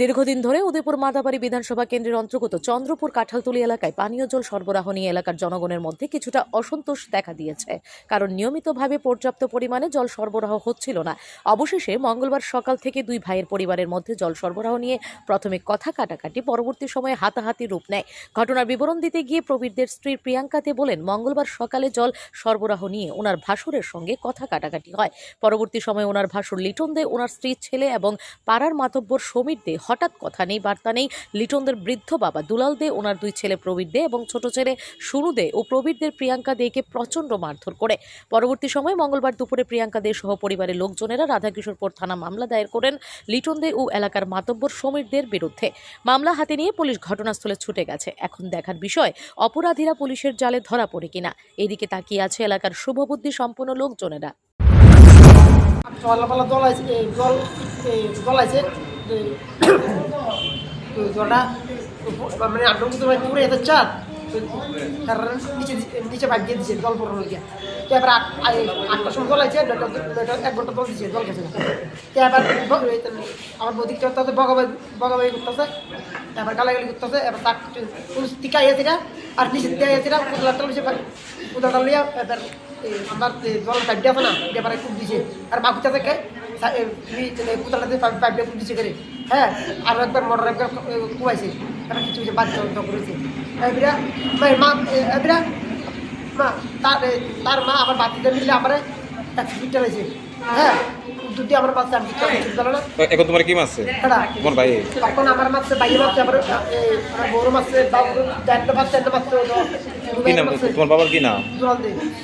দীর্ঘদিন ধরে উদয়পুর মাদাবাড়ি বিধানসভা কেন্দ্রের অন্তর্গত চন্দ্রপুর কাঁঠালতলি এলাকায় পানীয় জল সরবরাহ নিয়ে এলাকার জনগণের মধ্যে কিছুটা অসন্তোষ দেখা দিয়েছে। কারণ নিয়মিতভাবে পর্যাপ্ত পরিমাণে জল সরবরাহ হচ্ছিল না। অবশেষে মঙ্গলবার সকাল থেকে দুই ভাইয়ের পরিবারের মধ্যে জল সরবরাহ নিয়ে প্রথমে কথা কাটাকাটি, পরবর্তী সময়ে হাতাহাতি রূপ নেয়। ঘটনার বিবরণ দিতে গিয়ে প্রবীরদের স্ত্রী প্রিয়াঙ্কাতে বলেন, মঙ্গলবার সকালে জল সরবরাহ নিয়ে ওনার ভাসুরের সঙ্গে কথা কাটাকাটি হয়। পরবর্তী সময়ে ওনার ভাসুর লিটন দে, ওনার স্ত্রীর ছেলে এবং পাড়ার মাতব্বর সমীর দে হঠাৎ কথা নেই, বার্তা নেই। লিটনদের বৃদ্ধ বাবা দুলাল দে, ওনার দুই ছেলে প্রবীর দে এবং ছোট ছেলে সুনু দে ও প্রবীরদের প্রিয়াঙ্কা দেকে প্রচণ্ড মারধর করে। পরবর্তী সময়ে মঙ্গলবার দুপুরে প্রিয়াঙ্কা দে সহ পরিবারের লোকজনেরা রাধাকিশোরপুর থানা মামলা দায়ের করেন লিটন দে ও এলাকার মাতব্বর সমীরদের বিরুদ্ধে। মামলা হাতে নিয়ে পুলিশ ঘটনাস্থলে ছুটে গেছে। এখন দেখার বিষয়, অপরাধীরা পুলিশের জালে ধরা পড়ে কিনা? এদিকে তাকিয়ে আছে এলাকার শুভবুদ্ধি সম্পন্ন লোকজনেরা। জল এই তো জলটা মানে আট নম্বর তোমার পুরে এত চার কারণ নিচে নিচে বাইক দিয়ে দিচ্ছে জল পড়ানো গিয়া। তো এবার আট আটটার সময় জলাইছে নয়টা নয়টা এক ঘণ্টা জল দিচ্ছে জল খেছে তো এবার তো আমার বৌদিক করতেছে বগাবাই বগাবাই করতেছে। এবার গালাগালি করতেছে, এবার তাক টিকা ইয়েছে না আর নিচে দিয়ে ইয়েছে না কুদলাটা নিচে কুদলাটা লিয়া এবার আমার জল দিয়ে আছে না, এবারে খুব দিছে। আর বাকুটা থেকে এ, পাইপ দিয়ে করে হ্যাঁ? আর একবার মোটর একবার কুয়াইছে। এবার কিছু কিছু বাচ্চা করেছে। এবারে মা এবারে মা তার তার মা আমার বাতিতে মিললে আমার এক ফিট চালাইছে হ্যাঁ? দুটি আমার বাচ্চা আমি কিছু এখন তোমার কি মারছে? তোমার ভাই? তখন আমার মাছে আমার বড় মাছে চারটে মাছ চারটে মাছ কি নাম তোমার বাবার কি নাম? দে।